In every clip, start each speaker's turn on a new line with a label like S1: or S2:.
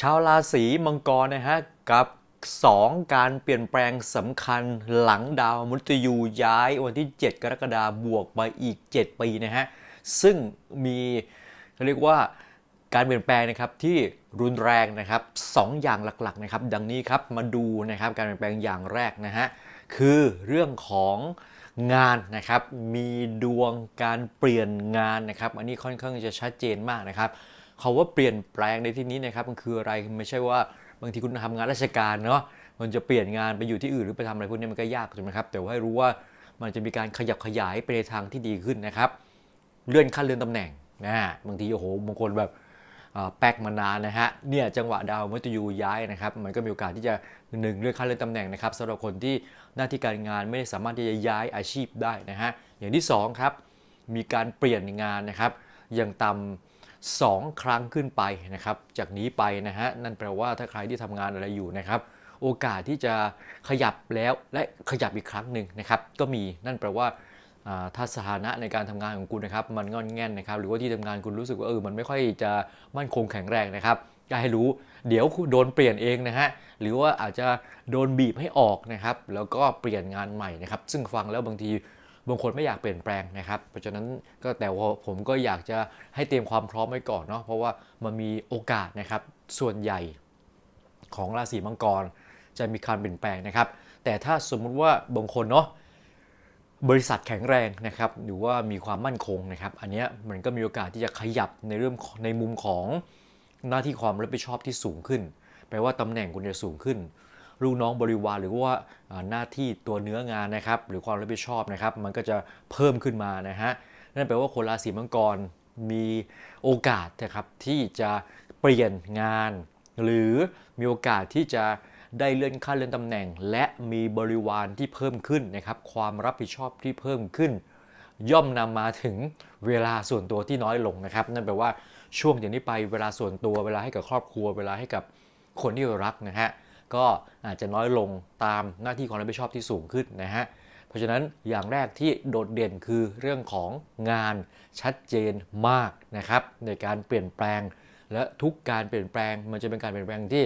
S1: ชาวราศีมังกรนะฮะกับ 2 การเปลี่ยนแปลงสำคัญหลังดาวมฤตยูย้ายวันที่ 7 กรกฎาคมบวกไปอีก 7 ปีนะฮะซึ่งมีเขาเรียกว่าการเปลี่ยนแปลงนะครับที่รุนแรงนะครับสองอย่างหลักๆนะครับดังนี้ครับมาดูนะครับการเปลี่ยนแปลงอย่างแรกนะฮะคือเรื่องของงานนะครับมีดวงการเปลี่ยนงานนะครับ อันนี้ค่อนข้างจะชัดเจนมากนะครับ เขาว่าเปลี่ยนแปลงในที่นี้นะครับมันคืออะไรไม่ใช่ว่าบางทีคุณทำงานราชการเนาะมันจะเปลี่ยนงานไปอยู่ที่อื่นหรือไปทำอะไรพวกนี้มันก็ยากถูกไหมครับ แต่ว่าให้รู้ว่ามันจะมีการขยับขยายไปในทางที่ดีขึ้นนะครับ เลื่อนขั้นเลื่อนตำแหน่งนะบางทีโอ้โหบางคนแบบแป๊กมานานนะฮะเนี่ยจังหวะดาวมฤตยูย้ายนะครับ มันก็มีโอกาสที่จะหนึ่งเลื่อนขั้นเลื่อนตำแหน่งนะครับสำหรับคนที่หน้าที่การงานไม่ได้สามารถที่จะย้ายอาชีพได้นะฮะอย่างที่สองครับมีการเปลี่ยนงานนะครับอย่างต่ำ สองครั้งขึ้นไปนะครับ จากนี้ไปนะฮะนั่นแปลว่าถ้าใครที่ทำงานอะไรอยู่นะครับ โอกาสที่จะขยับแล้วและขยับอีกครั้งหนึ่งนะครับ ก็มีนั่นแปลว่าถ้าสถานะในการทำงานของคุณนะครับ มันงอนแง่นนะครับ หรือว่าที่ทำงานคุณรู้สึกว่าเออมันไม่ค่อยจะมั่นคงแข็งแรงนะครับก็ให้รู้เดี๋ยวโดนเปลี่ยนเองนะฮะหรือว่าอาจจะโดนบีบให้ออกนะครับ แล้วก็เปลี่ยนงานใหม่นะครับ ซึ่งฟังแล้วบางที บางคนไม่อยากเปลี่ยนแปลงนะครับ เพราะฉะนั้นก็แต่ว่าผมก็อยากจะให้เตรียมความพร้อมไว้ก่อนเนาะเพราะว่ามันมีโอกาสนะครับส่วนใหญ่ของราศีมังกรจะมีการเปลี่ยนแปลงนะครับ แต่ถ้าสมมุติว่าบางคนเนาะบริษัทแข็งแรงนะครับหรือว่ามีความมั่นคงนะครับ อันนี้มันก็มีโอกาสที่จะขยับในเรื่องของในมุมของหน้าที่ความรับผิดชอบที่สูงขึ้น แปลว่าตำแหน่งคุณจะสูงขึ้น ลูกน้องบริวารหรือว่าหน้าที่ตัวเนื้องานนะครับ หรือความรับผิดชอบนะครับ มันก็จะเพิ่มขึ้นมานะฮะนั่นแปลว่าคนราศีมังกรมีโอกาสนะครับที่จะเปลี่ยนงาน หรือมีโอกาสที่จะได้เลื่อนขั้นเลื่อนตำแหน่ง และมีบริวารที่เพิ่มขึ้นนะครับ ความรับผิดชอบที่เพิ่มขึ้น ย่อมนำมาถึงเวลาส่วนตัวที่น้อยลงนะครับ นั่นแปลว่าช่วงจากนี้ไปเวลาส่วนตัวเวลาให้กับครอบครัว เวลาให้กับคนที่รักนะฮะ ก็อาจจะน้อยลงตามหน้าที่ความรับผิดชอบที่สูงขึ้นนะฮะเพราะฉะนั้นอย่างแรกที่โดดเด่นคือเรื่องของงานชัดเจนมากนะครับในการเปลี่ยนแปลง และทุกการเปลี่ยนแปลง มันจะเป็นการเปลี่ยนแปลงที่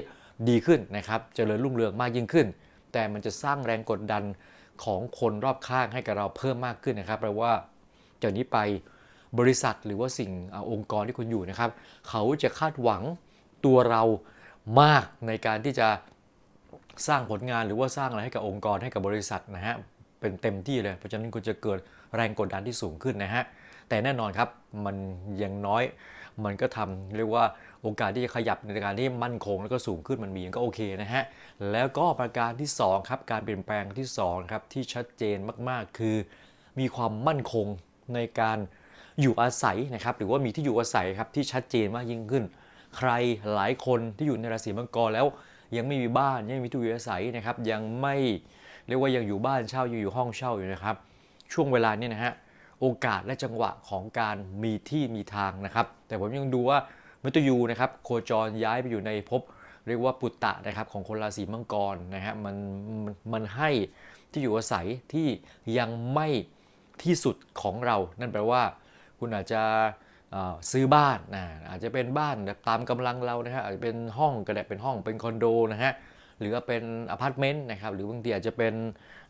S1: ดีขึ้นนะครับเจริญรุ่งเรืองมากยิ่งขึ้น แต่มันจะสร้างแรงกดดันของคนรอบข้างให้กับเราเพิ่มมากขึ้นนะครับแปลว่าจากนี้ไปบริษัทหรือว่าสิ่งอองค์กรที่คุณอยู่นะครับ เขาจะคาดหวังตัวเรามากในการที่จะ สร้างผลงานหรือว่าสร้างอะไรให้กับองค์กรให้กับบริษัทนะฮะเป็นเต็มที่เลย เพราะฉะนั้นคุณจะเกิดแรงกดดันที่สูงขึ้นนะฮะแต่แน่นอนครับมันยังน้อยมันก็ทำเรียกว่าโอกาสที่จะขยับในการที่มั่นคงแล้วก็สูงขึ้นมันมีก็โอเคนะฮะแล้วก็ประการที่สองครับการเปลี่ยนแปลงที่สองครับที่ชัดเจนมากๆ คือ มีความมั่นคงในการอยู่อาศัยนะครับหรือว่ามีที่อยู่อาศัยครับที่ชัดเจนมากยิ่งขึ้น ใครหลายคนที่อยู่ในราศีมังกรแล้ว ยังไม่มีบ้านยังไม่มีที่อยู่อาศัยนะครับยังไม่เรียกว่ายังอยู่บ้านเช่ายังอยู่ห้องเช่าอยู่นะครับ ช่วงเวลาเนี้นะฮะโอกาสและจังหวะของการมีที่มีทางนะครับ แต่ผมยังดูว่ามัตยูนะครับโคจรย้ายไปอยู่ในภพเรียกว่าปุตตะนะครับของคนราศีมังกรนะฮะมันมันให้ที่อยู่อาศัยที่ยังไม่ที่สุดของเรา นั่นแปลว่า คุณอาจจะ ซื้อบ้านนะอาจจะเป็นบ้านแบบตามกำลังเรานะฮะอาจจะเป็นห้องก็ได้เป็นห้องเป็นคอนโดนะฮะหรือว่าเป็นอพาร์ตเมนต์นะครับหรือบางทีอาจจะเป็น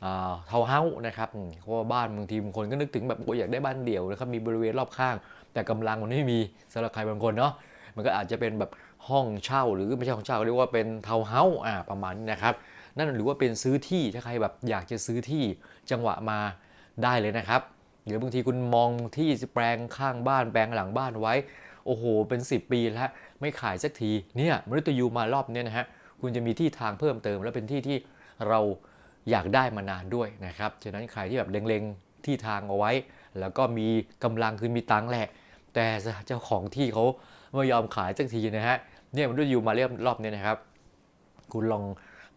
S1: เทาวน์เฮาส์นะครับเพราะว่าบ้านบางทีบางคนก็นึกถึงแบบโอ้ยอยากได้บ้านเดี่ยวนะครับมีบริเวณรอบข้าง แต่กำลังมันไม่มีสำหรับใครบางคนเนาะมันก็อาจจะเป็นแบบห้องเช่า หรือไม่ใช่ห้องเช่าเรียกว่าเป็นทาวน์เฮาส์อ่าประมาณนี้นะครับนั่นหรือว่าเป็นซื้อที่ถ้าใครแบบอยากจะซื้อที่จังหวะมาได้เลยนะครับ หรือบางทีคุณมองที่แปลงข้างบ้านแปลงหลังบ้านไว้ โอ้โห เป็น 10 ปีแล้วไม่ขายสักทีเนี่ยมฤตยูมารอบเนี้ยนะฮะคุณจะมีที่ทางเพิ่มเติม และเป็นที่ที่เราอยากได้มานานด้วยนะครับฉะนั้นใครที่แบบเล็งๆที่ทางเอาไว้ แล้วก็มีกำลังคือมีตังแหละ แต่เจ้าของที่เขาไม่ยอมขายสักทีนะฮะเนี่ยมฤตยูมาเรียบรอบเนี้ยนะครับ คุณลอง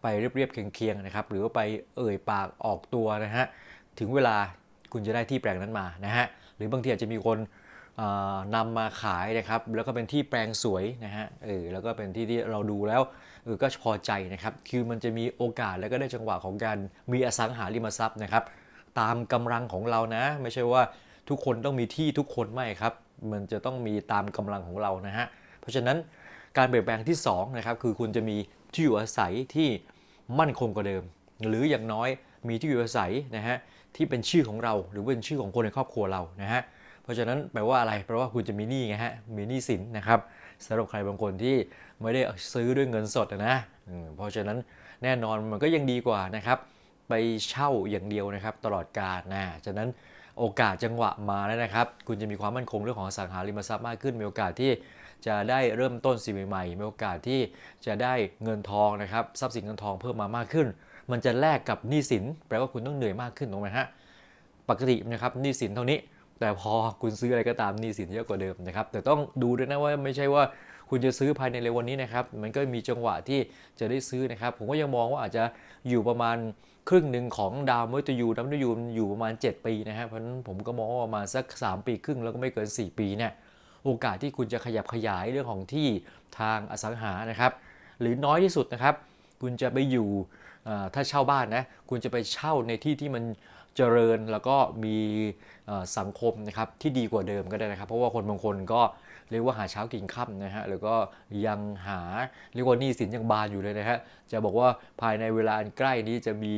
S1: ไปเรียบๆเคียงๆนะครับ หรือว่าไปเอ่ยปากออกตัวนะฮะถึงเวลา คุณจะได้ที่แปลงนั้นมานะฮะหรือบางทีอาจจะมีคนนำมาขายนะครับแล้วก็เป็นที่แปลงสวยนะฮะเออแล้วก็เป็นที่ที่เราดูแล้วเออก็พอใจนะครับคือมันจะมีโอกาสแล้วก็ได้จังหวะของการมีอสังหาริมทรัพย์นะครับตามกำลังของเรานะ ไม่ใช่ว่าทุกคนต้องมีที่ทุกคนไม่ครับ มันจะต้องมีตามกำลังของเรานะฮะเพราะฉะนั้นการเปลี่ยนแปลงที่2นะครับคือคุณจะมีที่อยู่อาศัยที่มั่นคงกว่าเดิม หรืออย่างน้อยมีที่อยู่อาศัยนะฮะ ที่เป็นชื่อของเราหรือเป็นชื่อของคนในครอบครัวเรานะฮะเพราะฉะนั้นแปลว่าอะไรแปลว่าคุณจะมีหนี้ไงฮะมีหนี้สินนะครับสำหรับใครบางคนที่ไม่ได้ซื้อด้วยเงินสดอะนะเพราะฉะนั้นแน่นอนมันก็ยังดีกว่านะครับ ไปเช่าอย่างเดียวนะครับตลอดกาลนะฉะนั้นโอกาสจังหวะมาแล้วนะครับ คุณจะมีความมั่นคงเรื่องของสังหาริมทรัพย์มากขึ้น มีโอกาสที่จะได้เริ่มต้นสิ่งใหม่ๆมีโอกาสที่จะได้เงินทองนะครับ ทรัพย์สินเงินทองเพิ่มมามากขึ้น มันจะแลกกับหนี้สิน แปลว่าคุณต้องเหนื่อยมากขึ้นถูกไหมฮะ ปกตินะครับหนี้สินเท่านี้ แต่พอคุณซื้ออะไรก็ตามหนี้สินเยอะกว่าเดิมนะครับ แต่ต้องดูด้วยนะว่าไม่ใช่ว่าคุณจะซื้อภายในเร็ววันนี้นะครับ มันก็มีจังหวะที่จะได้ซื้อนะครับ ผมก็ยังมองว่าอาจจะอยู่ประมาณครึ่งหนึ่งของดาวมฤตยูดาวมฤตยูมันอยู่ประมาณ 7 ปีนะครับ เพราะฉะนั้นผมก็มองว่าประมาณสัก 3 ปีครึ่งแล้วก็ไม่เกิน 4 ปีเนี่ย โอกาสที่คุณจะขยับขยายเรื่องของที่ทางอสังหานะครับ หรือน้อยที่สุดนะครับ คุณจะไปอยู่ ถ้าเช่าบ้านนะคุณจะไปเช่าในที่ที่มันเจริญแล้วก็มีสังคมนะครับที่ดีกว่าเดิมก็ได้นะครับ เพราะว่าคนบางคนก็เรียกว่าหาเช้ากินค่ำนะฮะแล้วก็ยังหาเรียกว่านี้สินยังบานอยู่เลยนะฮะจะบอกว่าภายในเวลาอันใกล้นี้จะมี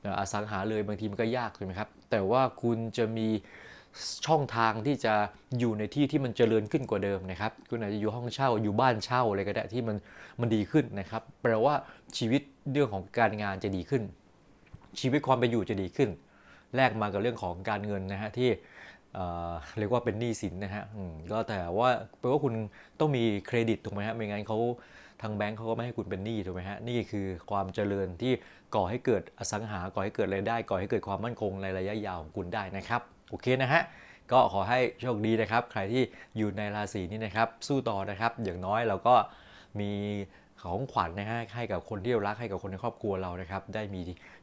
S1: เอ่ออสังหาเลยบางทีมันก็ยากถูกไหมครับแต่ว่าคุณจะมี ช่องทางที่จะอยู่ในที่ที่มันเจริญขึ้นกว่าเดิมนะครับ คุณอาจจะอยู่ห้องเช่าอยู่บ้านเช่าอะไรก็ได้ที่มันมันดีขึ้นนะครับ แปลว่าชีวิตเรื่องของการงานจะดีขึ้น ชีวิตความเป็นอยู่จะดีขึ้น แลกมากับเรื่องของการเงินนะฮะที่เอ่อเรียกว่าเป็นหนี้สินนะฮะก็แต่ว่าแปลว่าคุณต้องมีเครดิตถูกไหมฮะไม่งั้นเขาทางแบงก์เขาก็ไม่ให้คุณเป็นหนี้ถูกไหมฮะนี่คือความเจริญที่ก่อให้เกิดอสังหาก่อให้เกิดรายได้ก่อให้เกิดความมั่นคงในระยะยาวของคุณได้นะครับ โอเคนะฮะก็ขอให้โชคดีนะครับ ใครที่อยู่ในราศีนี้นะครับ สู้ต่อนะครับ อย่างน้อยเราก็มีของขวัญนะฮะให้กับคนที่เรารักให้กับคนในครอบครัวเรานะครับ ได้มี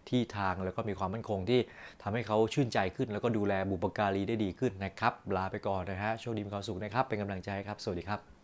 S1: ที่ทางแล้วก็มีความมั่นคงที่ทำให้เขาชื่นใจขึ้น แล้วก็ดูแลบุปการีได้ดีขึ้นนะครับ ลาไปก่อนนะฮะโชคดีมีความสุขนะครับ เป็นกำลังใจครับ สวัสดีครับ